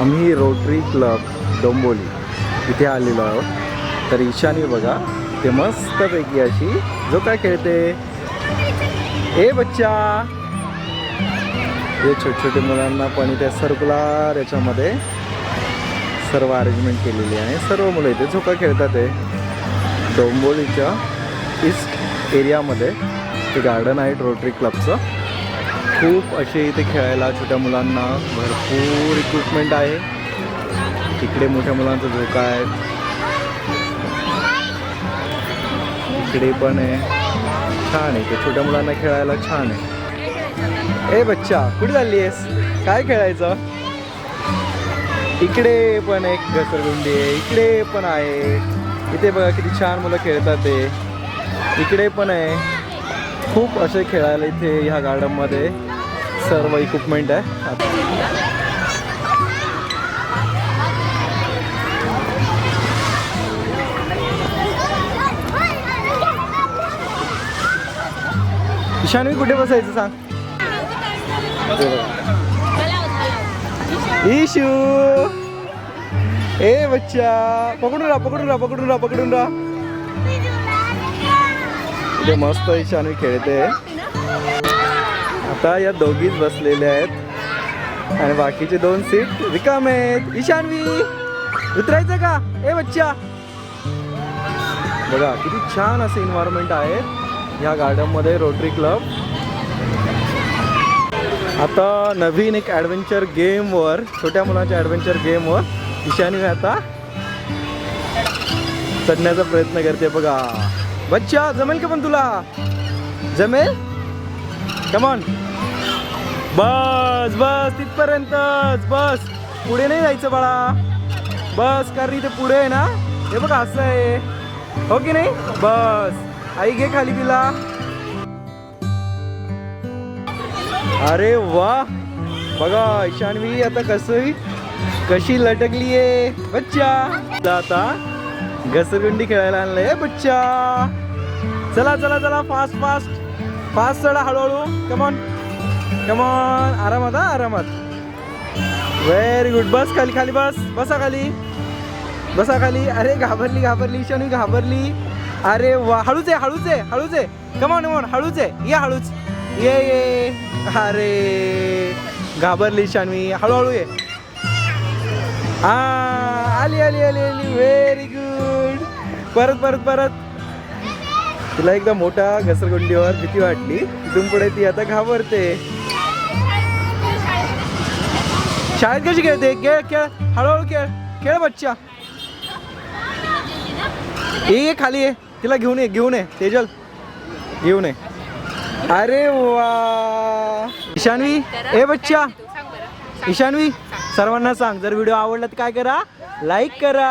आम्ही rotary club Dombivli इथे आलेलो आहोत. तर ईशानी बघा ते मस्तपैकी अशी जो काय खेळते? ए बच्चा! हे छोटे छोटे मुलांना पण इथे सर्कुलार याच्यामध्ये सर्व अरेंजमेंट केलेली आहे. सर्व मुलं इथे झोका खेळतात आहे डोंबोलीच्या ईस्ट एरियामध्ये ते गार्डन आहे रोटरी क्लबचं खूप असे इथे खेळायला छोट्या मुलांना भरपूर इक्विपमेंट आहे. इकडे मोठ्या मुलांचा झोका आहे. इकडे पण आहे. छान आहे. ते छोट्या मुलांना खेळायला छान आहे. ए बच्चा कुठे चालली आहेस? काय खेळायचं? इकडे पण एक घसरगुंडी आहे. इकडे पण आहे. इथे बघा किती छान मुलं खेळतात ते. इकडे पण आहे. खूप असे खेळायला इथे ह्या गार्डनमध्ये. सर्व इक्विपमेंट आहे. ईशानवी कुठे बसायचं सांग? इशू ईशू! ए बच्चा पकडून राहा पकडून राहा पकडून राहा पकडून राहा. मस्त ईशानवी खेळते. आता या दोघीच बसलेल्या आहेत. आणि बाकीचे दोन सीट रिकाम आहेत. ईशानवी उतरायचं का? ए बच्चा. बघा किती छान असं इन्व्हायरमेंट आहे ह्या गार्डनमध्ये रोटरी क्लब आता नवीन एक ॲडव्हेंचर गेमवर छोट्या मुलांच्या ॲडव्हेंचर गेमवर ईशानी आता चढण्याचा प्रयत्न करते बघा. बच्चा जमेल का पण तुला? जमेल? कमॉन बस बस तिथपर्यंतच. बस. पुढे नाही जायचं बाळा. बस कारण इथे पुढे आहे ना. हे बघा असं आहे. हो की नाही? बस. आई घे खाली तिला अरे वा बघा ईशानवी आता कसं कशी लटकली आहे. बच्चा. आता घसरगुंडी खेळायला आणलंय बच्चा. चला चला चला फास्ट फास्ट फास्ट चढा हळूहळू. कमॉन कमॉन आरामात हा आरामात. व्हेरी गुड बस खाली खाली बस. बसा खाली. बसा खाली. अरे घाबरली घाबरली. ईशान्वी घाबरली. अरे वा. हळूच आहे हळूच आहे हळूच आहे कमॉन कमॉन हळूच आहे ये हळूच. ये ये. अरे. घाबरली शानवी हळूहळू ये. आली आली आली आली. व्हेरी गुड परत परत परत. तिला एकदा मोठा घसरगुंडीवर भीती वाटली तिथून पुढे ती आता घाबरते. शाळेत कशी खेळते? खेळ खेळ. हळूहळू खेळ. खेळ बच्चा. ये ये खाली ये. तिला घेऊन ये घेऊन ये. तेजल. घेऊन ये. अरे वा. ईशान्वी ए बच्चा. ईशानवी सर्वांना सांग. जर व्हिडिओ आवडला तर काय करा? लाईक करा.